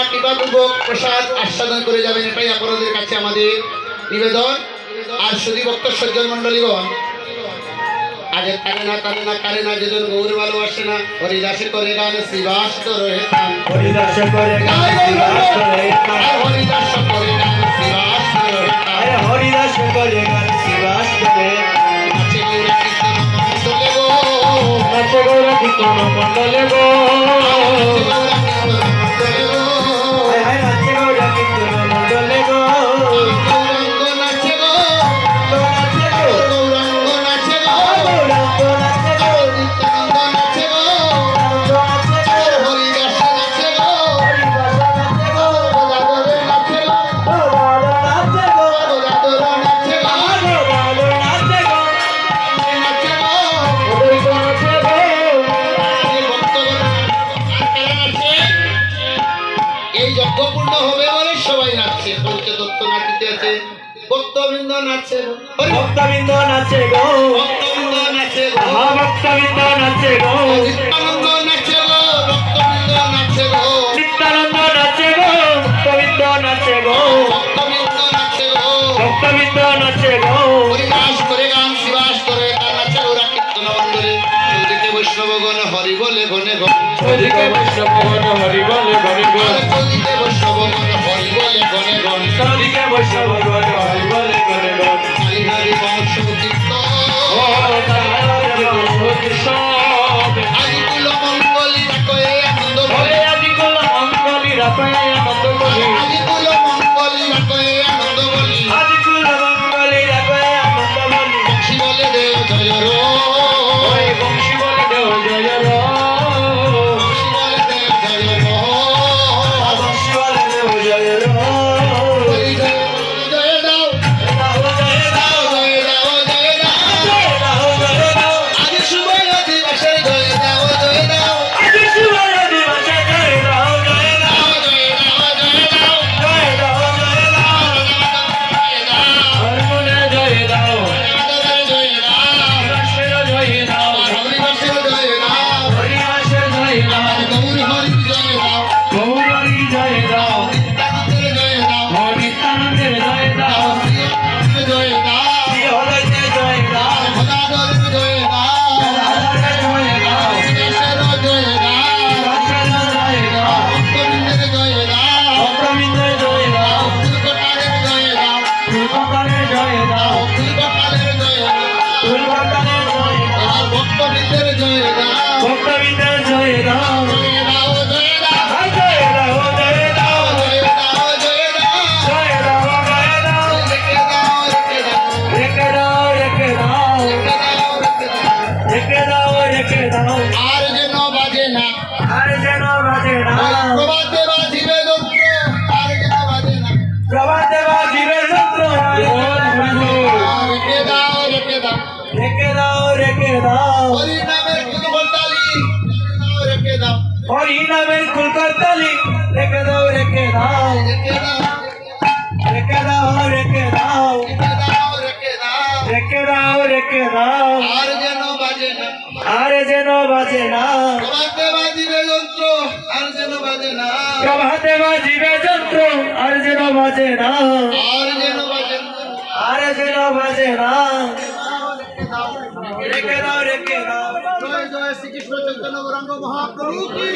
আপনারা কৃপাপূর্বক প্রসাদ আস্বাদন করে যাবেন এটাই আপনাদের কাছে আমাদের নিবেদন। আর শুধু ভক্ত সজ্জন মন্ডলীগণ আগে কারে না কারে না কারে না যেজন গৌর ভালোবাসে না হরিদাসে করে গান শ্রীবাস তো রয়ে থান হরিদাস করে গান শ্রীবাস। আর হরিদাস করে গান শ্রীবাস তো রয়ে থান হরিদাস করে গান শ্রীবাস করে নাচে গৌরা কীর্তন মণ্ডলে গো। নাচে গৌর কীর্তন মণ্ডলে গো। ভক্তবৃন্দ হরি ভক্তবৃন্দ নাচে গো ভক্তবৃন্দ নাচে গো মহাভক্তবৃন্দ নাচে গো নিত্যানন্দ নাচে গো ভক্তবৃন্দ নাচে গো নিত্যানন্দ নাচে গো ভক্তবৃন্দ নাচে গো ভক্তবৃন্দ নাচে গো ভক্তবৃন্দ নাচে গো হরিদাস করে গান শিবাস করে গান নাচে ওরা কীর্তন মন্দিরে চৌদিকে বৈষ্ণবগণ হরি বলে গণে গণ ওদিকে বৈষ্ণবগণ হরি বলে গণে গণ চৌদিকে বৈষ্ণবগণ হরি বলে গণে গণ ওদিকে বৈষ্ণবগণ হরি বাকালের জয় দাও। তুই জয় তুই বাকালের জয় দাও। হরি নামের কুলকর্তালি রেখে দাও। হরি নামের কুলকর্তালি রেখে দাও। রেখে দাও। রেখে দাও রেখে দাও। রেখে দাও রেখে দাও। রেখে দাও আর যেন বাজে না। আর যেন বাজে না। প্রভাতে বাজিবে যন্ত্র আর যেন বাজে না। প্রভাতে বাজিবে যন্ত্র আর আর যেন বাজে না। রেখে দাও রেখে দাও জয় জয় শ্রীকৃষ্ণ চৈতন্য গৌরাঙ্গ মহাপ্রভু কি